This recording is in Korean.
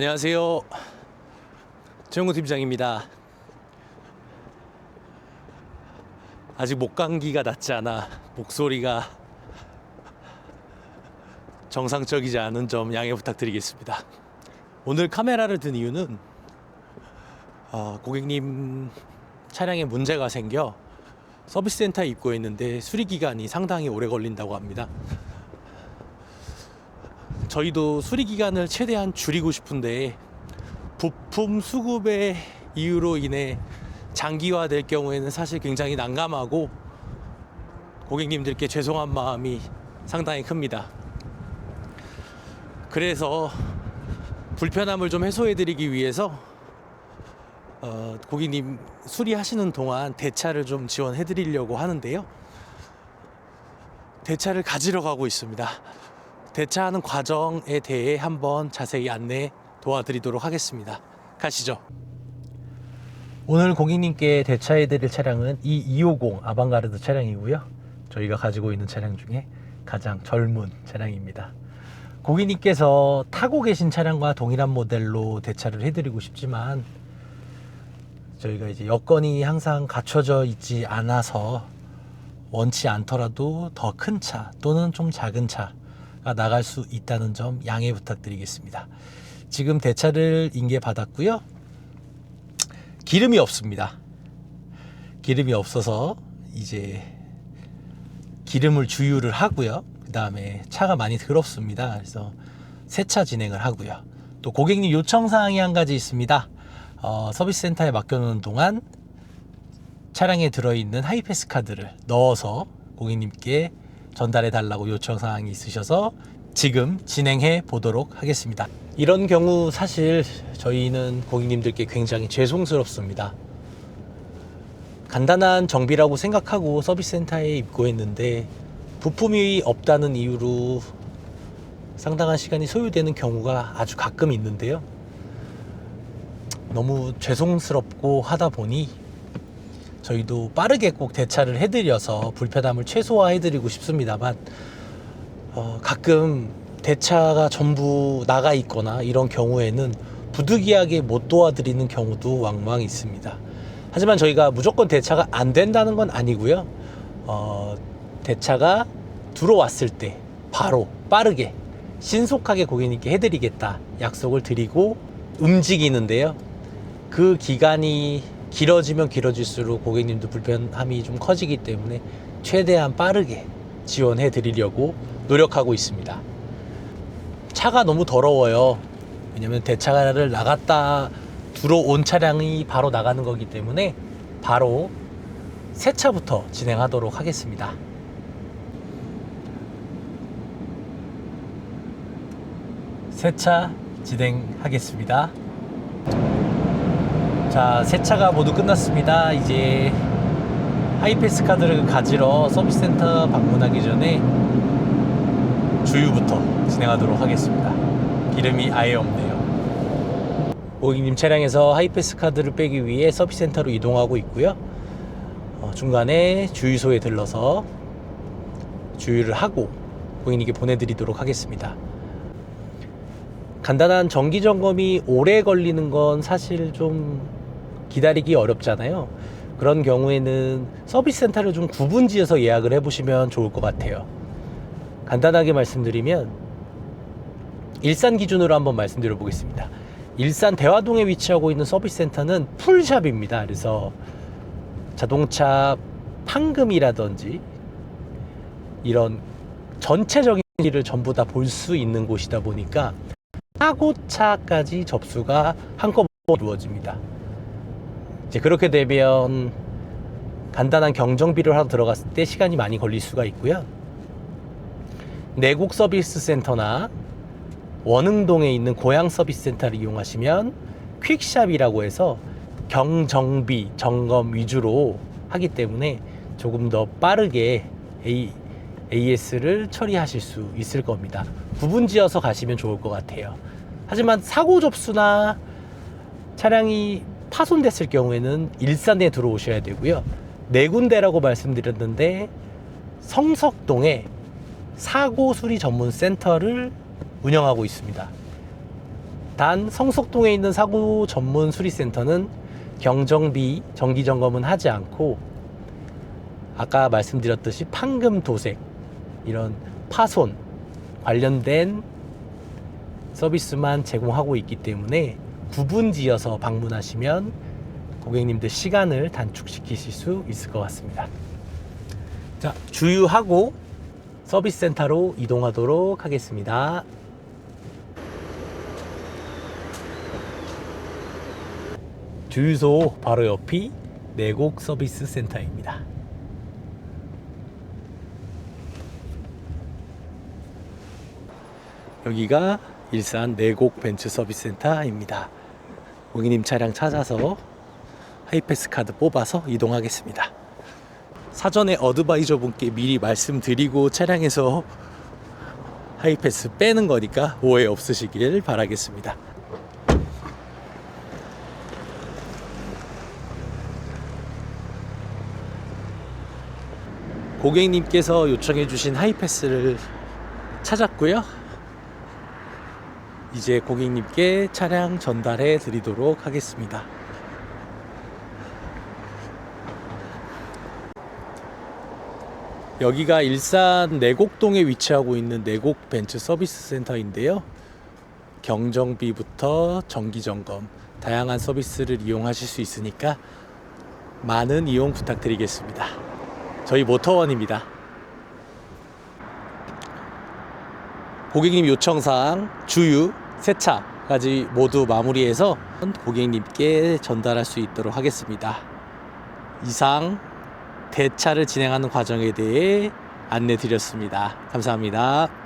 안녕하세요. 정우 팀장입니다. 아직 목감기가 낫지 않아 목소리가 정상적이지 않은 점 양해 부탁드리겠습니다. 오늘 카메라를 든 이유는 어, 고객님 차량에 문제가 생겨 서비스 센터에 입고했는데 수리 기간이 상당히 오래 걸린다고 합니다. 저희도 수리 기간을 최대한 줄이고 싶은데 부품 수급의 이유로 인해 장기화 될 경우에는 사실 굉장히 난감하고 고객님들께 죄송한 마음이 상당히 큽니다. 그래서 불편함을 좀 해소해드리기 위해서 어, 고객님 수리하시는 동안 대차를 좀 지원해드리려고 하는데요. 대차를 가지러 가고 있습니다. 대차하는 과정에 대해 한번 자세히 안내 도와드리도록 하겠습니다. 가시죠. 오늘 고객님께 대차해드릴 차량은 이 250 아방가르드 차량이고요. 저희가 가지고 있는 차량 중에 가장 젊은 차량입니다. 고객님께서 타고 계신 차량과 동일한 모델로 대차를 해드리고 싶지만 저희가 이제 여건이 항상 갖춰져 있지 않아서 원치 않더라도 더 큰 차 또는 좀 작은 차가 나갈 수 있다는 점 양해 부탁드리겠습니다. 지금 대차를 인계받았고요. 기름이 없습니다. 기름이 없어서 이제 기름을 주유를 하고요. 그 다음에 차가 많이 더럽습니다. 그래서 세차 진행을 하고요. 또 고객님 요청 사항이 한 가지 있습니다. 어, 서비스 센터에 맡겨놓는 동안 차량에 들어있는 하이패스 카드를 넣어서 고객님께 전달해 달라고 요청 사항이 있으셔서 지금 진행해 보도록 하겠습니다. 이런 경우 사실 저희는 고객님들께 굉장히 죄송스럽습니다. 간단한 정비라고 생각하고 서비스 센터에 입고했는데 부품이 없다는 이유로 상당한 시간이 소요되는 경우가 아주 가끔 있는데요. 너무 죄송스럽고 하다 보니 저희도 빠르게 꼭 대차를 해드려서 불편함을 최소화해드리고 싶습니다만 어, 가끔 대차가 전부 나가 있거나 이런 경우에는 부득이하게 못 도와드리는 경우도 왕왕 있습니다. 하지만 저희가 무조건 대차가 안 된다는 건 아니고요. 어, 대차가 들어왔을 때 바로 빠르게 신속하게 고객님께 해드리겠다 약속을 드리고 움직이는데요. 그 기간이 길어지면 길어질수록 고객님도 불편함이 좀 커지기 때문에 최대한 빠르게 지원해 드리려고 노력하고 있습니다. 차가 너무 더러워요. 왜냐면 대차를 나갔다 들어온 차량이 바로 나가는 거기 때문에 바로 세차부터 진행하도록 하겠습니다. 세차 진행하겠습니다. 자, 세차가 모두 끝났습니다. 이제 하이패스 카드를 가지러 서비스 센터 방문하기 전에 주유부터 진행하도록 하겠습니다. 기름이 아예 없네요. 고객님 차량에서 하이패스 카드를 빼기 위해 서비스 센터로 이동하고 있고요. 어, 중간에 주유소에 들러서 주유를 하고 고객님께 보내드리도록 하겠습니다. 간단한 정기 점검이 오래 걸리는 건 사실 좀 기다리기 어렵잖아요. 그런 경우에는 서비스 센터를 좀 구분지어서 예약을 해보시면 좋을 것 같아요. 간단하게 말씀드리면 일산 기준으로 한번 말씀드려 보겠습니다. 일산 대화동에 위치하고 있는 서비스 센터는 풀샵입니다. 그래서 자동차 판금이라든지 이런 전체적인 일을 전부 다 볼 수 있는 곳이다 보니까 사고차까지 접수가 한꺼번에 이루어집니다. 이제 그렇게 되면 간단한 경정비를 하러 들어갔을 때 시간이 많이 걸릴 수가 있고요. 내곡 서비스 센터나 원흥동에 있는 고양 서비스 센터를 이용하시면 퀵샵이라고 해서 경정비 점검 위주로 하기 때문에 조금 더 빠르게 A, AS를 처리하실 수 있을 겁니다. 구분지어서 가시면 좋을 것 같아요. 하지만 사고 접수나 차량이 파손됐을 경우에는 일산에 들어오셔야 되고요. 네 군데라고 말씀드렸는데 성석동에 사고 수리 전문 센터를 운영하고 있습니다. 단 성속동에 있는 사고 전문 수리 센터는 경정비 정기 점검은 하지 않고 아까 말씀드렸듯이 판금 도색 이런 파손 관련된 서비스만 제공하고 있기 때문에 구분지어서 방문하시면 고객님들 시간을 단축시키실 수 있을 것 같습니다. 자, 주유하고 서비스 센터로 이동하도록 하겠습니다. 주유소 바로 옆이 내곡 서비스 센터입니다. 여기가 일산 내곡 벤츠 서비스 센터입니다. 고객님 차량 찾아서 하이패스 카드 뽑아서 이동하겠습니다. 사전에 어드바이저 분께 미리 말씀드리고 차량에서 하이패스 빼는 거니까 오해 없으시길 바라겠습니다. 고객님께서 요청해 주신 하이패스를 찾았고요. 이제 고객님께 차량 전달해 드리도록 하겠습니다. 여기가 일산 내곡동에 위치하고 있는 내곡 벤츠 서비스 센터인데요. 경정비부터 정기 점검, 다양한 서비스를 이용하실 수 있으니까 많은 이용 부탁드리겠습니다. 저희 모터원입니다. 고객님 요청사항 주유, 세차까지 모두 마무리해서 고객님께 전달할 수 있도록 하겠습니다. 이상 대차를 진행하는 과정에 대해 안내 드렸습니다. 감사합니다.